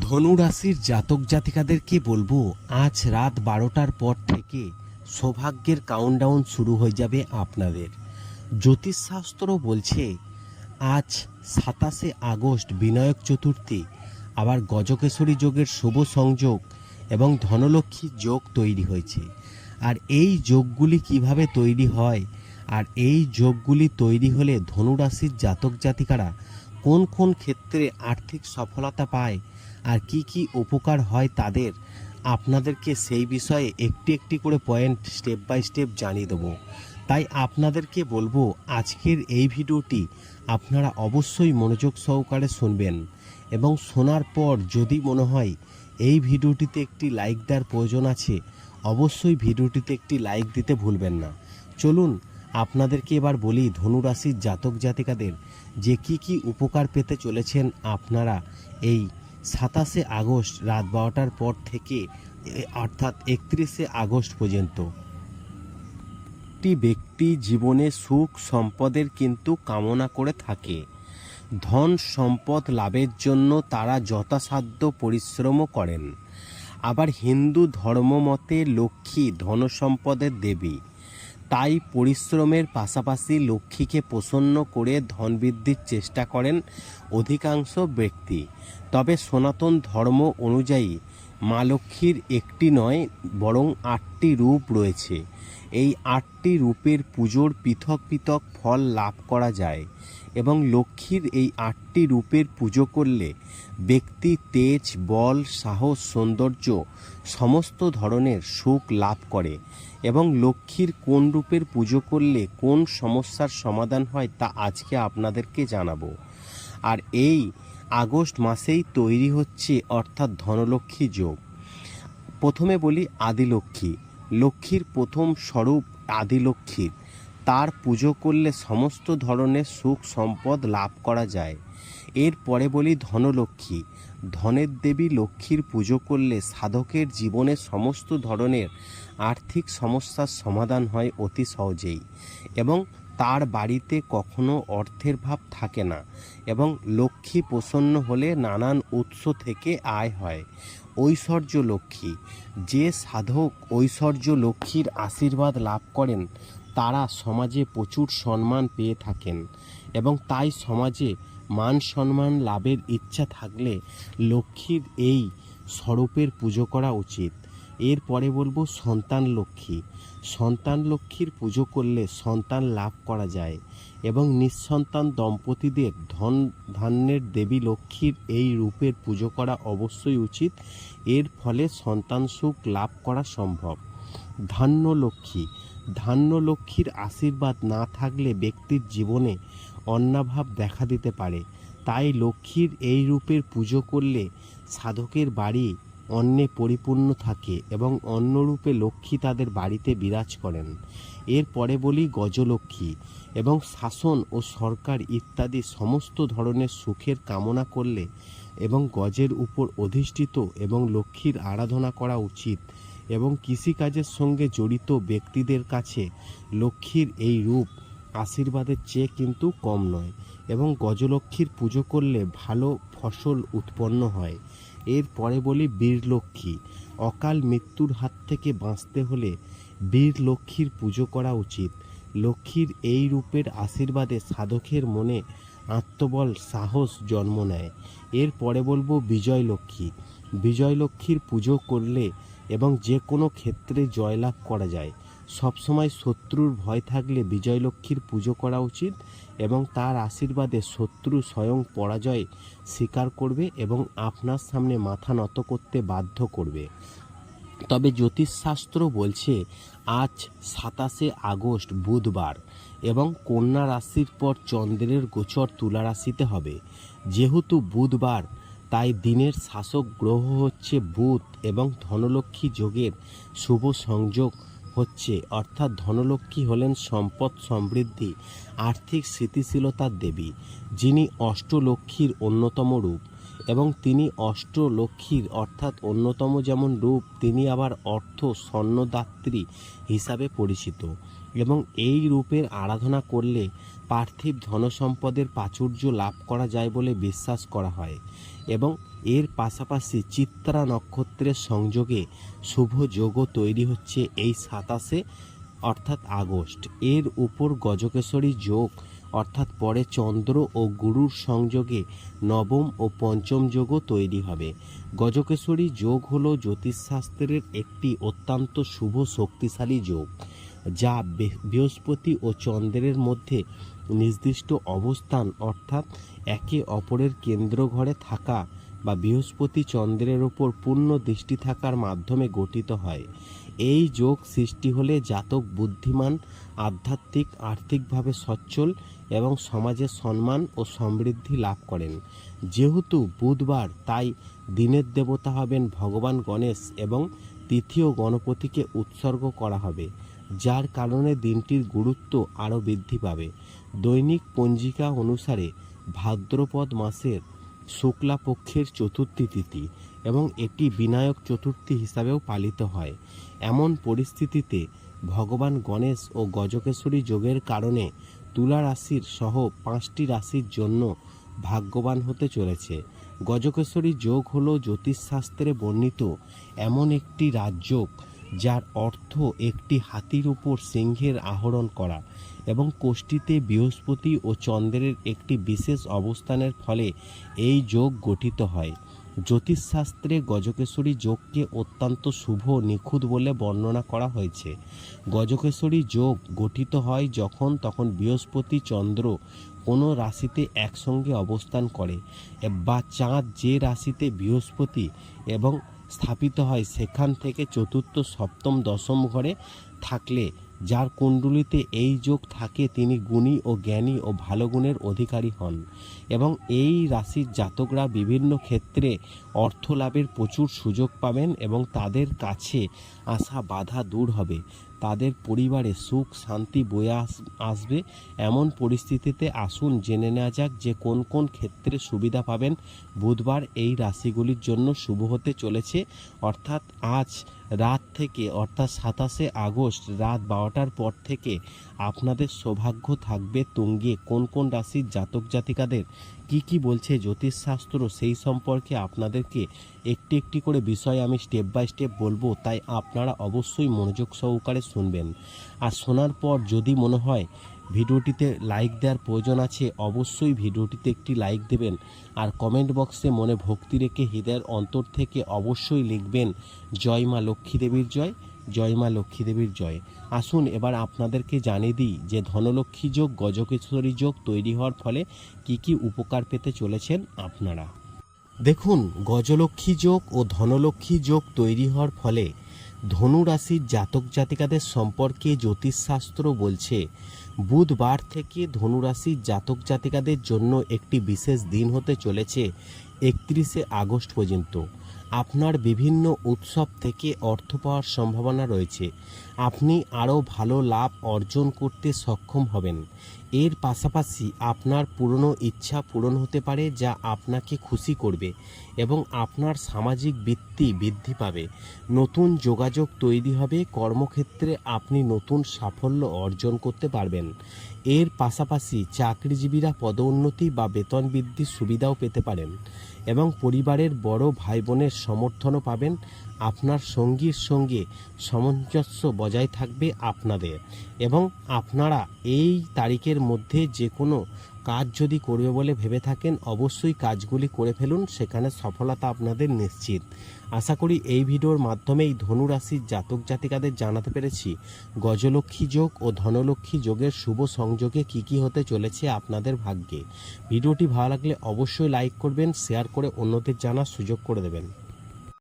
ধনু রাশির জাতক জাতিকাদেরকে বলব? আজ রাত বারোটার পর থেকে সৌভাগ্যের কাউন্টডাউন শুরু হয়ে যাবে আপনাদের। জ্যোতিষশাস্ত্র বলছে, আজ সাতাশে আগস্ট বিনায়ক চতুর্থী, আবার গজকেশরী যোগের শুভ সংযোগ এবং ধনলক্ষ্মী যোগ তৈরি হয়েছে। আর এই যোগগুলি কীভাবে তৈরি হয়? আর এই যোগগুলি তৈরি হলে ধনুরাশির জাতক জাতিকারা কোন কোন ক্ষেত্রে আর্থিক সফলতা পায়? আর কি কি উপকার হয় তাদের, আপনাদেরকে সেই বিষয়ে একটি একটি করে পয়েন্ট স্টেপ বাই স্টেপ জানিয়ে দেবো। তাই আপনাদেরকে বলব, আজকের এই ভিডিওটি আপনারা অবশ্যই মনোযোগ সহকারে শুনবেন এবং শোনার পর যদি মনে হয় এই ভিডিওটিতে একটি লাইক দেওয়ার প্রয়োজন আছে, অবশ্যই ভিডিওটিতে একটি লাইক দিতে ভুলবেন না। চলুন, আপনাদেরকে এবার বলি ধনুরাশির জাতক জাতিকাদের যে কি কি উপকার পেতে চলেছেন আপনারা এই সাতাশে আগস্ট রাত বারোটার পর থেকে অর্থাৎ একত্রিশে আগস্ট পর্যন্ত। একটি ব্যক্তি জীবনে সুখ সম্পদের কিন্তু কামনা করে থাকে। ধন সম্পদ লাভের জন্য তারা যথাসাধ্য পরিশ্রমও করেন। আবার হিন্দু ধর্মমতে লক্ষ্মী ধনসম্পদের দেবী। তাই পরিশ্রমের পাশাপাশি লক্ষ্মীকে প্রসন্ন করে ধন বৃদ্ধির চেষ্টা করেন অধিকাংশ ব্যক্তি। তবে সনাতন ধর্ম অনুযায়ী মা লক্ষ্মীর একটি নয়, বরং আটটি রূপ রয়েছে। এই আটটি রূপের পুজোর পৃথক পৃথক ফল লাভ করা যায়। এবং লক্ষ্মীর এই আটটি রূপের পুজো করলে ব্যক্তি, তেজ, বল, সাহস, সৌন্দর্য সমস্ত ধরনের সুখ লাভ করে এবং লক্ষ্মীর কোন রূপের পুজো করলে কোন সমস্যার সমাধান হয় তা আজকে আপনাদেরকে জানাব। আর এই আগস্ট মাসেই তৈরি হচ্ছে অর্থাৎ ধনলক্ষ্মী যোগ। প্রথমে বলি আদিলক্ষ্মী। লক্ষ্মীর প্রথম স্বরূপ আদিলক্ষ্মীর। তার পুজো করলে সমস্ত ধরনের সুখ সম্পদ লাভ করা যায়। এরপরে বলি ধনলক্ষ্মী। ধনের দেবী লক্ষ্মীর পুজো করলে সাধকের জীবনে সমস্ত ধরনের আর্থিক সমস্যার সমাধান হয় অতি সহজেই এবং তার বাড়িতে কখনো অর্থের ভাব থাকে না এবং লক্ষ্মী প্রসন্ন হলে নানান উৎস থেকে আয় হয়। ঐশ্বর্য লক্ষ্মী যে সাধক ঐশ্বর্য লক্ষ্মীর আশীর্বাদ লাভ করেন, তারা সমাজে প্রচুর সম্মান পেয়ে থাকেন এবং তাই সমাজে মান সম্মান লাভের ইচ্ছা থাকলে লক্ষ্মীর এই স্বরূপের পুজো করা উচিত। এরপরে বলব সন্তান লক্ষ্মী। সন্তান লক্ষ্মীর পুজো করলে সন্তান লাভ করা যায় এবং নিঃসন্তান দম্পতিদের ধন ধান্যের দেবী লক্ষ্মীর এই রূপের পুজো করা অবশ্যই উচিত। এর ফলে সন্তান সুখ লাভ করা সম্ভব। ধান্য লক্ষ্মী। ধান্য লক্ষ্মীর আশীর্বাদ না থাকলে ব্যক্তির জীবনে অন্নাভাব দেখা দিতে পারে। তাই লক্ষ্মীর এই রূপের পুজো করলে সাধকের বাড়ি অন্নে পরিপূর্ণ থাকে এবং অন্যরূপে লক্ষ্মী তাদের বাড়িতে বিরাজ করেন। এরপরে বলি গজলক্ষ্মী এবং শাসন ও সরকার ইত্যাদি সমস্ত ধরনের সুখের কামনা করলে এবং গজের উপর অধিষ্ঠিত এবং লক্ষ্মীর আরাধনা করা উচিত এবং কৃষিকাজের সঙ্গে জড়িত ব্যক্তিদের কাছে লক্ষ্মীর এই রূপ আশীর্বাদের চেয়ে কিন্তু কম নয় এবং গজলক্ষ্মীর পুজো করলে ভালো ফসল উৎপন্ন হয়। এরপরে বলি বীরলক্ষ্মী। অকাল মৃত্যুর হাত থেকে বাঁচতে হলে বীর লক্ষ্মীর পুজো করা উচিত। লক্ষ্মীর এই রূপের আশীর্বাদে সাধকের মনে আত্মবল, সাহস জন্ম নেয়। এরপরে বলব বিজয় লক্ষ্মী বিজয় লক্ষ্মীর পুজো করলে এবং যে কোনো ক্ষেত্রে জয়লাভ করা যায়। সবসময় শত্রুর ভয় থাকলে বিজয়লক্ষ্মীর পুজো করা উচিত এবং তার আশীর্বাদে শত্রু স্বয়ং পরাজয় স্বীকার করবে এবং আপনার সামনে মাথা নত করতে বাধ্য করবে। তবে জ্যোতিষশাস্ত্র বলছে, আজ সাতাশে আগস্ট বুধবার এবং কন্যা রাশির পর চন্দ্রের গোচর তুলা রাশিতে হবে। যেহেতু বুধবার, তাই দিনের শাসক গ্রহ হচ্ছে বুধ এবং ধনলক্ষ্মী যোগের শুভ সংযোগ হচ্ছে, অর্থাৎ ধনলক্ষ্মী হলেন সম্পদ সমৃদ্ধি, আর্থিক স্থিতিশীলতার দেবী, যিনি অষ্টলক্ষ্মীর অন্যতম রূপ। এবং তিনি অষ্টলক্ষ্মীর, অর্থাৎ অন্যতম যেমন রূপ, তিনি আবার অর্থ স্বর্ণদাত্রী হিসাবে পরিচিত। এবং এই রূপের আরাধনা করলে পার্থিব ধনসম্পদের প্রাচুর্য লাভ করা যায় বলে বিশ্বাস করা হয় এবং এর পাশাপাশি চিত্রা নক্ষত্রের সংযোগে শুভ যোগও তৈরি হচ্ছে এই সাতাশে, অর্থাৎ আগস্ট। এর উপর গজকেশরী যোগ, অর্থাৎ পরে চন্দ্র ও গুরুর সংযোগে নবম ও পঞ্চম যোগও তৈরি হবে। গজকেশরী যোগ হল জ্যোতিষশাস্ত্রের একটি অত্যন্ত শুভ শক্তিশালী যোগ। যা বৃহস্পতি ও চন্দ্রের মধ্যে নির্দিষ্ট অবস্থান, অর্থাৎ একে অপরের কেন্দ্র ঘরে থাকা বা বৃহস্পতি চন্দ্রের ওপর পূর্ণ দৃষ্টি থাকার মাধ্যমে গঠিত হয়। এই যোগ সৃষ্টি হলে জাতক বুদ্ধিমান, আধ্যাত্মিক, আর্থিকভাবে সচ্ছল এবং সমাজে সম্মান ও সমৃদ্ধি লাভ করেন। যেহেতু বুধবার, তাই দিনের দেবতা হবেন ভগবান গণেশ এবং তৃতীয় গণপতিকে উৎসর্গ করা হবে। যার কারণে দিনটির গুরুত্ব আরও বৃদ্ধি পাবে। দৈনিক পঞ্জিকা অনুসারে ভাদ্রপদ মাসের শুক্লাপক্ষের চতুর্থী তিথি এবং এটি বিনায়ক চতুর্থী হিসাবেও পালিত হয়। এমন পরিস্থিতিতে ভগবান গণেশ ও গজকেশ্বরী যোগের কারণে তুলা রাশির সহ পাঁচটি রাশির জন্য ভাগ্যবান হতে চলেছে। গজকেশ্বরী যোগ হল জ্যোতিষশাস্ত্রে বর্ণিত এমন একটি রাজযোগ যার অর্থ একটি হাতির উপর সিংহের আহরণ করা এবং কোষ্ঠীতে বৃহস্পতি ও চন্দ্রের একটি বিশেষ অবস্থানের ফলে এই যোগ গঠিত হয়। জ্যোতিষশাস্ত্রে গজকেশ্বরী যোগকে অত্যন্ত শুভ নিখুঁত বলে বর্ণনা করা হয়েছে। গজকেশ্বরী যোগ গঠিত হয় যখন, তখন বৃহস্পতি চন্দ্র কোনো রাশিতে একসঙ্গে অবস্থান করে বা চাঁদ যে রাশিতে বৃহস্পতি এবং স্থাপিত হয় সেখান থেকে চতুর্থ, সপ্তম, দশম ঘরে থাকলে, যার কুণ্ডলিতে এই যোগ থাকে, তিনি গুণী ও জ্ঞানী ও ভালো গুণের অধিকারী হন এবং এই রাশির জাতকরা বিভিন্ন ক্ষেত্রে অর্থ লাভের প্রচুর সুযোগ পাবেন এবং তাদের কাছে আসা বাধা দূর হবে। তাদের পরিবারে সুখ, শান্তি বয়ে আস- আসবে। এমন পরিস্থিতিতে আসুন, জেনে নেওয়া যাক যে কোন কোন ক্ষেত্রে সুবিধা পাবেন। বুধবার এই রাশিগুলির জন্য শুভ হতে চলেছে। অর্থাৎ আজ রাত থেকে, অর্থাৎ সাতাশে আগস্ট রাত বারোটার পর থেকে আপনাদের সৌভাগ্য থাকবে তুঙ্গে। কোন কোন রাশির জাতক জাতিকাদের কি কি বলছে জ্যোতিষশাস্ত্র সেই সম্পর্কে আপনাদেরকে একটি একটি করে বিষয় আমি স্টেপ বাই স্টেপ বলব। তাই আপনারা অবশ্যই মনোযোগ সহকারে শুনবেন। আর শোনার পর যদি মনে হয় ভিডিওটিতে লাইক দেওয়ার প্রয়োজন আছে, অবশ্যই ভিডিওটিতে একটি লাইক দেবেন। আর কমেন্ট বক্সে মনে ভক্তি রেখে হৃদয়ের অন্তর থেকে অবশ্যই লিখবেন, জয় মা লক্ষ্মী দেবীর জয় জয় মা লক্ষ্মী দেবীর জয়। আসুন এবার আপনাদেরকে জানিয়ে দিই যে ধনলক্ষ্মী যোগ গজকেশ্বরী যোগ তৈরি হওয়ার ফলে কি কি উপকার পেতে চলেছেন আপনারা। দেখুন, গজলক্ষ্মী যোগ ও ধনলক্ষ্মী যোগ তৈরি হওয়ার ফলে ধনু রাশির জাতক জাতিকাদের সম্পর্কে জ্যোতিষশাস্ত্র বলছে, বুধবার থেকে ধনু রাশির জাতক জাতিকাদের জন্য একটি বিশেষ দিন হতে চলেছে, একত্রিশে আগস্ট পর্যন্ত। আপনার বিভিন্ন উৎসব থেকে অর্থ পাওয়ার সম্ভাবনা রয়েছে। আপনি আরও ভালো লাভ অর্জন করতে সক্ষম হবেন। এর পাশাপাশি আপনার পুরনো ইচ্ছা পূরণ হতে পারে যা আপনাকে খুশি করবে এবং আপনার সামাজিক বৃত্তি বৃদ্ধি পাবে। নতুন যোগাযোগ তৈরি হবে, কর্মক্ষেত্রে আপনি নতুন সাফল্য অর্জন করতে পারবেন। এর পাশাপাশি চাকরিজীবীরা পদোন্নতি বা বেতন বৃদ্ধির সুবিধাও পেতে পারেন এবং পরিবারের বড় ভাই বোনের সমর্থনও পাবেন। আপনার সঙ্গীর সঙ্গে সামঞ্জস্য বজায় থাকবে আপনাদের এবং আপনারা এই তারিখের মধ্যে যে কোনো কাজ যদি করবে বলে ভেবে থাকেন, অবশ্যই কাজগুলি করে ফেলুন, সেখানে সফলতা আপনাদের নিশ্চিত। আশা করি এই ভিডিওর মাধ্যমেই ধনু রাশির জাতক জাতিকাদের জানাতে পেরেছি। গজলক্ষ্মী যোগ ও ধনলক্ষ্মী যোগের শুভ সংযোগে কি কি হতে চলেছে আপনাদের ভাগ্যে। ভিডিওটি ভালো লাগলে অবশ্যই লাইক করবেন, শেয়ার করে অন্যদের জানার সুযোগ করে দেবেন।